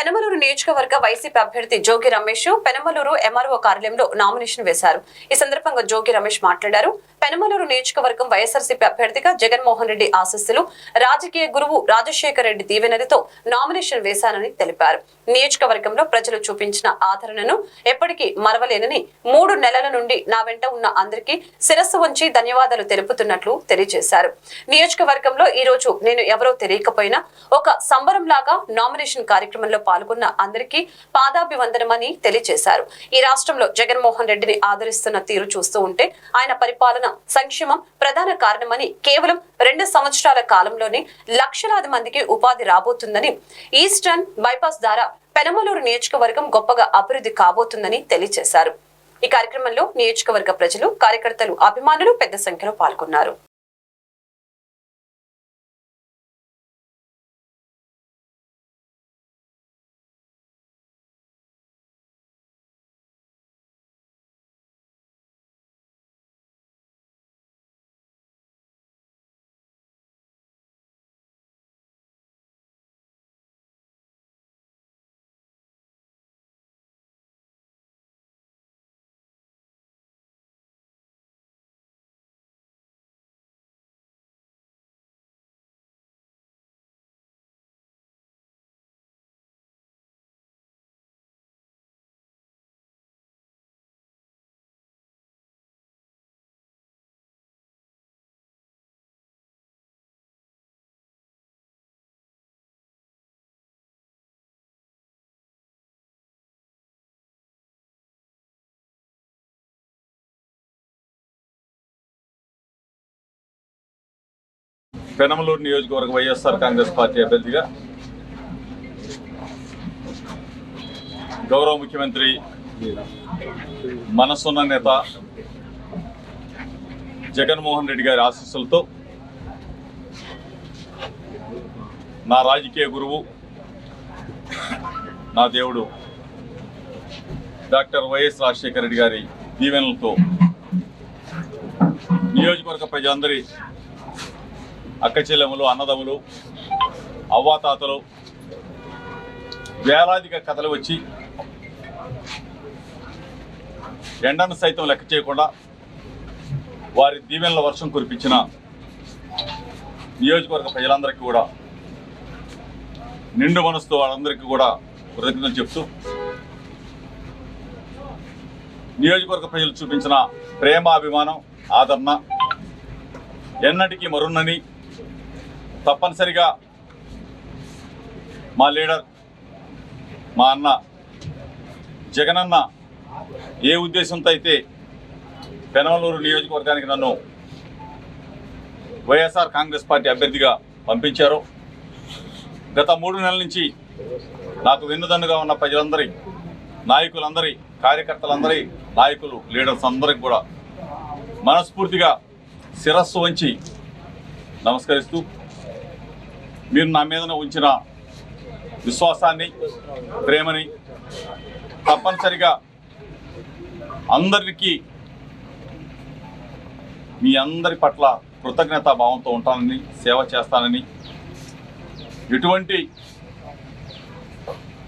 పెనమలూరు నియోజకవర్గ వైసీపీ అభ్యర్థి జోగి రమేష్ పెనమలూరు ఎంఆర్ఓ కార్యాలయంలో నామినేషన్ వేశారు. ఈ సందర్భంగా జోగి రమేష్ మాట్లాడారు. పెనమలూరు నియోజకవర్గం వైఎస్ఆర్సీపీ అభ్యర్థిగా జగన్మోహన్ రెడ్డి ఆశస్సులు. రాజకీయ గురువు రాజశేఖర రెడ్డి దీవెనలతో నామినేషన్ వేశానని తెలిపారు. నియోజకవర్గంలో ప్రజలు చూపించిన ఆదరణను ఎప్పటికీ మరవలేనని మూడు నెలల నుండి నా వెంట ఉన్న అందరికీ శిరస్సు వంచి ధన్యవాదాలు తెలుపుతున్నట్లు తెలియజేశారు. నియోజకవర్గంలో ఈ రోజు నేను ఎవరో తెలియకపోయినా ఒక సంబరం లాగా నామినేషన్ కార్యక్రమంలో పాల్గొన్న అందరికీ పాదాభివందనమని తెలియజేశారు. ఈ రాష్ట్రంలో జగన్మోహన్ రెడ్డిని ఆదరిస్తున్న తీరు చూస్తూ ఉంటే ఆయన పరిపాలన సంక్షేమం ప్రధాన కారణమని కేవలం రెండు సంవత్సరాల కాలంలోనే లక్షలాది మందికి ఉపాధి రాబోతుందని ఈస్టర్న్ బైపాస్ ద్వారా పెనమలూరు నియోజకవర్గం గొప్పగా అభివృద్ధి కాబోతుందని తెలియజేశారు. ఈ కార్యక్రమంలో నియోజకవర్గ ప్రజలు కార్యకర్తలు అభిమానులు పెద్ద సంఖ్యలో పాల్గొన్నారు. పెనమలూరు నియోజకవర్గ వైఎస్ఆర్ కాంగ్రెస్ పార్టీ అభ్యర్థిగా గౌరవ ముఖ్యమంత్రి మనసున్న నేత జగన్మోహన్ రెడ్డి గారి ఆశీస్సులతో నా రాజకీయ గురువు నా దేవుడు డాక్టర్ వైఎస్ రాజశేఖర రెడ్డి గారి దీవెనలతో నియోజకవర్గ ప్రజలందరి అక్కచెల్లెములు అన్నదమ్ములు అవ్వాతాతలు వేలాదిగా కథలు వచ్చి ఎండను సైతం లెక్క చేయకుండా వారి దీవెనల వర్షం కురిపించిన నియోజకవర్గ ప్రజలందరికీ కూడా నిండు మనసుతో వాళ్ళందరికీ కూడా కృతజ్ఞతలు చెప్తూ నియోజకవర్గ ప్రజలు చూపించిన ప్రేమ అభిమానం ఆదరణ ఎన్నటికీ మరున్నని తప్పనిసరిగా మా లీడర్ మా అన్న జగనన్న ఏ ఉద్దేశంతో అయితే పెనమలూరు నియోజకవర్గానికి నన్ను వైఎస్ఆర్ కాంగ్రెస్ పార్టీ అభ్యర్థిగా పంపించారో. గత మూడు నెలల నుంచి నాకు వెన్నుదన్నుగా ఉన్న ప్రజలందరి నాయకులందరి కార్యకర్తలందరి నాయకులు లీడర్స్ అందరికి కూడా మనస్ఫూర్తిగా శిరస్సు వంచి నమస్కరిస్తూ మీరు నా మీద ఉంచిన విశ్వాసాన్ని ప్రేమని తప్పనిసరిగా అందరికీ మీ అందరి పట్ల కృతజ్ఞతా భావంతో ఉంటానని సేవ చేస్తానని ఎటువంటి